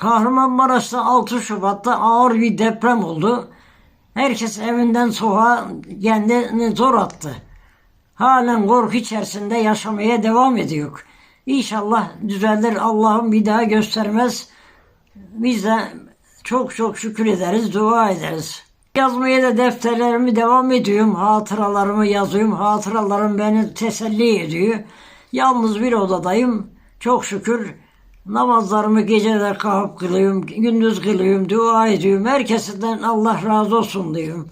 Kahramanmaraş'ta 6 Şubat'ta ağır bir deprem oldu. Herkes evinden soğuğa kendini zor attı. Halen korku içerisinde yaşamaya devam ediyor. İnşallah düzelir Allah'ım bir daha göstermez. Biz de çok çok şükür ederiz, dua ederiz. Yazmaya da defterlerimi devam ediyorum. Hatıralarımı yazıyorum. Hatıralarım beni teselli ediyor. Yalnız bir odadayım. Çok şükür namazlarımı geceler kalkıp kılıyorum. Gündüz kılıyorum. Dua ediyorum. Herkesinden Allah razı olsun diyorum.